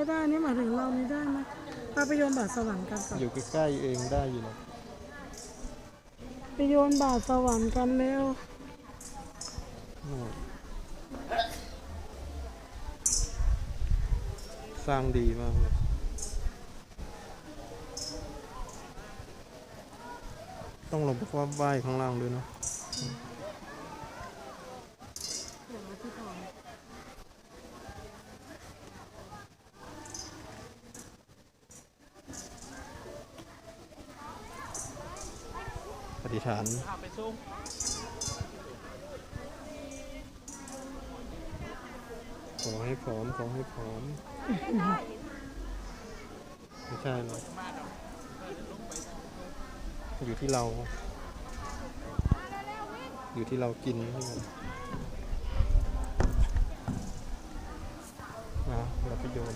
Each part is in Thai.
ไม่ได้นี่หมายถึงเรานี่ได้ไหมพาไปโยนบาทสวรรค์กันก่อนอยู่ใกล้ๆเองได้อยู่หรอกไปโยนบาทสวรรค์กันเร็วโน่นสร้างดีมากเลยต้องลงไปว่าไหว้ข้างล่างด้วยเนาะปฏิฐาน ขอให้พร้อมขอให้พร้อม ไม่ใช่หรอกอยู่ที่เรา อยู่ที่เรากินที่มันนะเราไปโยน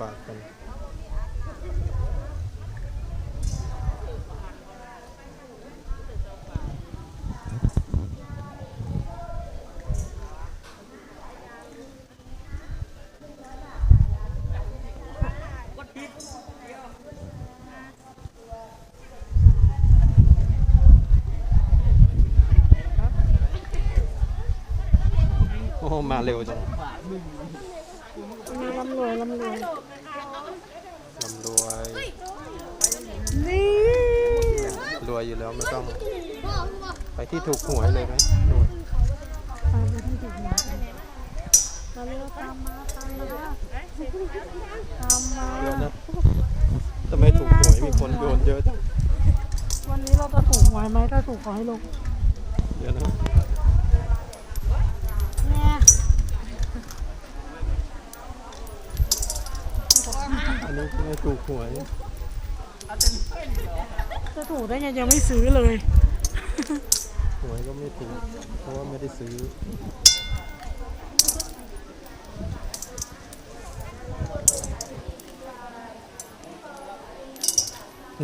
บาทกัน มาเร็วจังมาร่ำรวยร่ำรวยลำรวยนี่รวยอยู่แล้วไม่ต้อง ไปที่ถูกหวยเลยไหมนู่นไปไปที่ถูกหวยกันมาเร็วตามมาตามมาตามมาเยอะนะทำไมถูกหวยมีคนโยนเยอะจังวันนี้เราจะถูกหวยไหมถ้าถูกขอให้ลงเยอะนะ เนี่ย อันนี้ไม่ถูกหวยจะถูกได้ไงยังไม่ซื้อเลย หวยก็ไม่ถูก เพราะว่าไม่ได้ซื้อ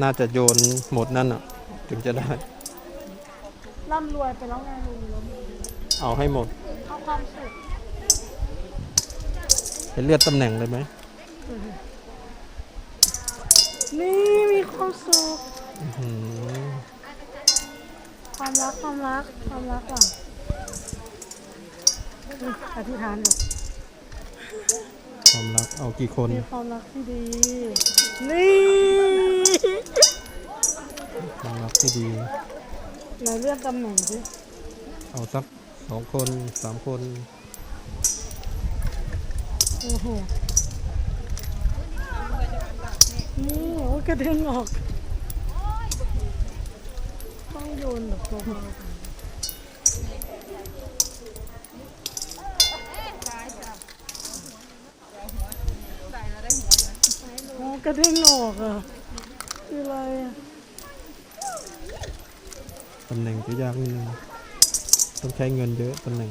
น่าจะโยนหมดนั่นอะ ถึงจะได้ ร่ำรวยไปแล้วไงลุงแล้วเอาให้หมด เอาความสุขเป็นเลือดตำแหน่งเลยไหม นี่มีความสุขอื้อหือความรักความรักความรักว่ะนี่อธิษฐานอยู่ความรักเอากี่คน มีความรักที่ดี นี่ความรักที่ดี ไหนเลื่อนตำแหน่งสิเอาสักสองคนสามคน โอ้โหนี่โอ้ย กระเด็นออกต้องโยนแบบเบาๆก่อนโอ้กระเด้งออกอะคืออะไรอะตำแหน่งจะยากนิดนึงต้องใช้เงินเยอะตำแหน่ง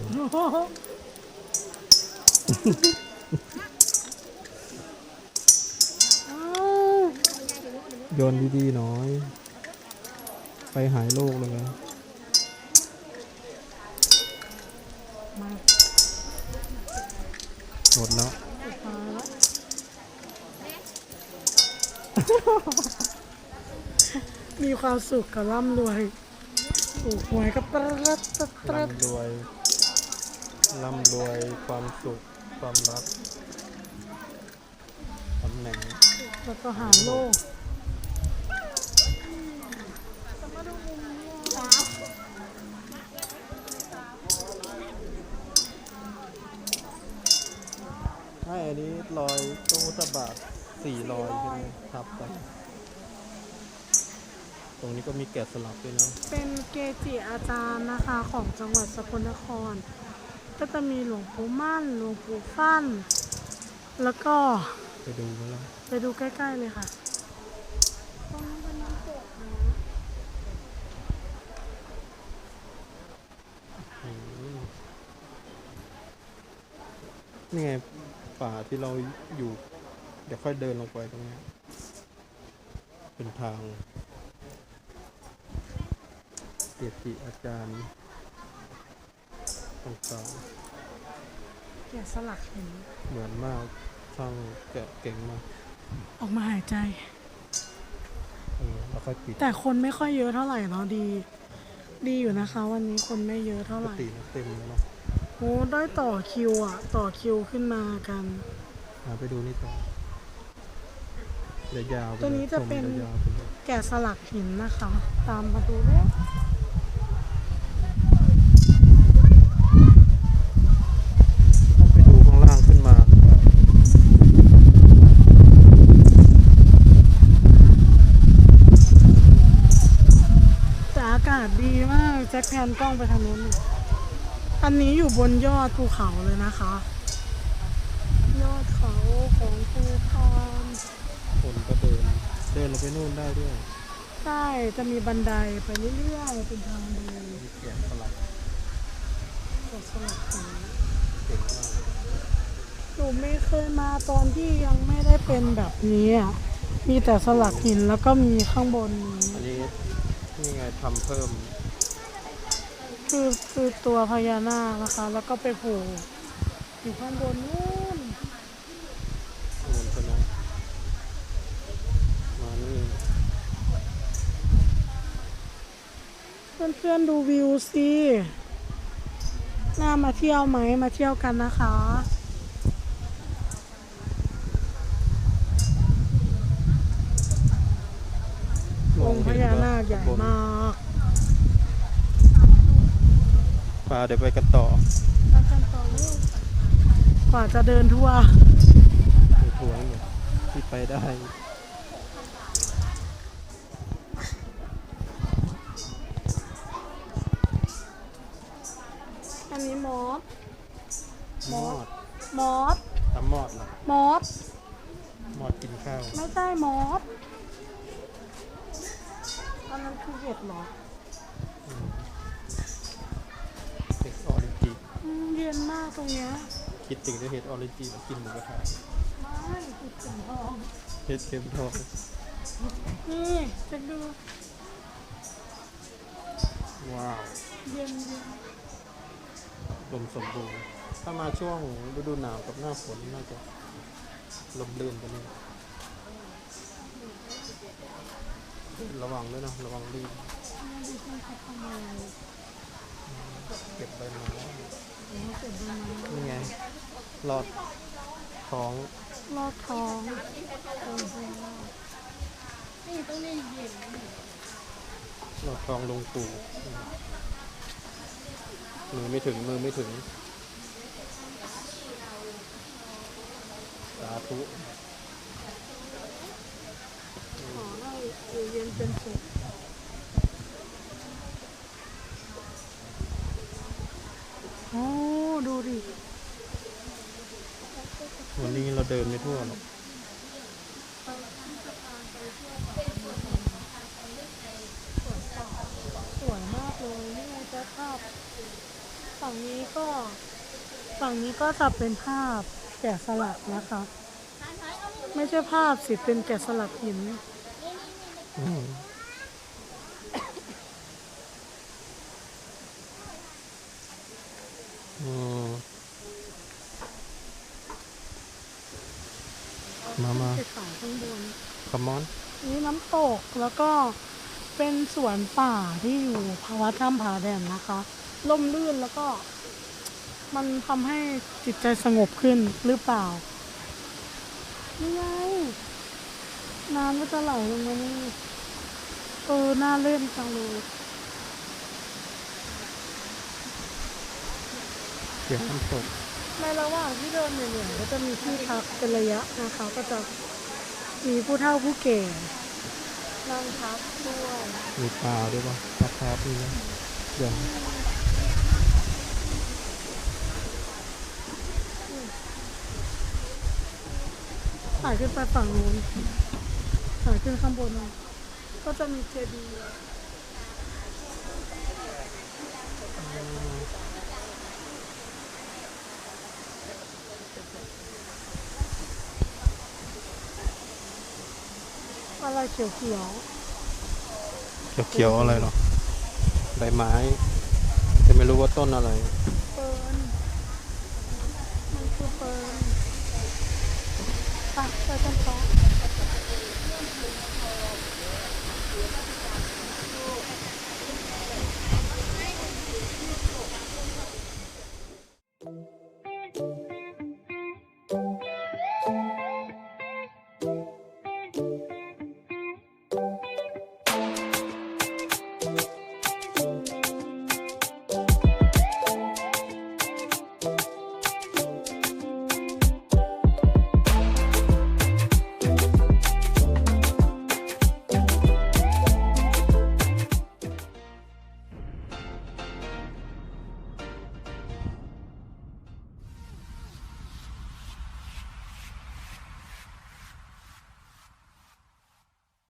อ้าว โยนดีๆหน่อย ไปหายโลกเลย หมดแล้ว มีความสุขกับร่ำรวยถูกหวยกับตรัดตรัดตรัดร่ำรวย ร่ำรวยความสุข ความรักตำแหน่งแล้วก็หาโลก ให้อันนี้รอยตู้สบาทสี่รอยใช่ไหมทับกันตรงนี้ก็มีแกะสลักด้วยนะเป็นเกจิอาจารย์นะคะของจังหวัดสกลนคร ก็จะมีหลวงปู่มั่น หลวงปู่ฟั่น แล้วก็ไปดูมาแล้ว ไปดูใกล้ ๆ เลยค่ะตรงนี้เป็นน้ำตกนะ อืม นี่ไงป่าที่เราอยู่ เดี๋ยวค่อยเดินลงไปตรงนี้ เป็นทางเกจิอาจารย์ต่างแกะสลักเห็นๆเหมือนมากช่างแกะเก่งมากออกมาหายใจ เออแล้วค่อยปิดแต่คนไม่ค่อยเยอะเท่าไหร่เนาะดี ดีอยู่นะคะ วันนี้คนไม่เยอะเท่าปไหกร่ ติมันเต็มแล้วเนาะ โอ้ได้ต่อคิวอะ ต่อคิวขึ้นมากันหาไปดูนี่ต่อเดี๋ยวยาวไปตัวนี้จะเป็นชมยาวๆไปเลย แกะสลักหินนะคะ ตามมาดูเลยต้องไปดูข้างล่างขึ้นมาครับแต่อากาศดีมากแจ็คแพนกล้องไปทางนู้นดิอั นนี้อยู่บนยอดภูเขาเลยนะคะ ยอดเขาของภูพานคนก็เดิน เดินลงไปนู่นได้ด้วย ใช่ จะมีบันไดไปเรื่อยๆเป็นทางเดินมีแกะสลักแกะสลักหินเก่งมากหนูไม่เคยมาตอนที่ยังไม่ได้เป็นแบบนี้อะ มีแต่สลักหินแล้วก็มีข้างบนนี้ อันนี้นี่ไงทำเพิ่ม คือคือตัวพญานาคนะคะ แล้วก็ไปโผล่อยู่ข้างบนนู่นนูนใช่ไหมมานี่เพื่อนๆดูวิวสิน่ามาเที่ยวไหมมาเที่ยวกันนะคะองค์พญานาคใหญ่มาก ปลาเดี๋ยวไปกันต่อไปกันต่อลูกกว่าจะเดินทั่วมีทัวร์เนี่ยที่ไปได้อันนี้มอสมอดมอสทำมอดเหรอมอสมอดกินข้าว ไม่ใช่มอสอันนั้นคือเห็ดเหรอ ย็นมากตรงเนี้ยคิดถึงได้เห็ดออริจิมากินหมูกระทะไม่คือสีทองเห็ดเข็มทองนี่จะดูว้าวเย็นเย็นลมสมบูรณ์ถ้ามาช่วงฤดูหนาวกับหน้าฝนน่าจะลมลื่นกันนี่ระวังด้วยนะระวังลื่นไม่ดีขึ้นเขาทำอะไรเก็บใบไม้ โอ้เสร็จแล้วนะนี่ไงรอดท้องลอดท้องโอ้โหรอดท้องลงตู่มือไม่ถึงมือไม่ถึงสาธุ ขอให้อยู่เย็นเป็นสุขโอ้ ดูดิวันนี้เราเดินไม่ทั่วหรอกสวยมากเลยนี่ไงจะภาพฝั่งนี้ก็ ฝั่งนี้ก็จะเป็นภาพแกะสลักนะคะ ไม่ใช่ภาพสิเป็นแกะสลักหินอืมอื มมามาไปขายข้างบนคอมอนนี่น้ำตกแล้วก็เป็นสวนป่าที่อยู่ภาวะถ้ำผาแดนนะคะล่มลื่นแล้วก็ มันทำให้จิตใจสงบขึ้นหรือเปล่านี่ไงน้ำก็จะไหลลงมานี่เออน่าเล่นจังเลยเสียงน้ำตก ในระหว่างที่เดินเหนื่อยๆก็จะมีที่พักเป็นระยะนะคะ ก็จะมีผู้เฒ่าผู้แก่นั่งพักด้วยมีปลาด้วยป่ะปลาคาร์ฟนี่นะอย่างถ่ายขึ้นไปฝั่งนู้นถ่ายขึ้นข้างบนนู้นก็จะมีเจดีย์ อะไรเขียวเขียวๆอะไรหรอใบไม้แต่ไม่รู้ว่าต้นอะไรๆเฟิร์นมันคือเฟิร์นไปไปกันต่อ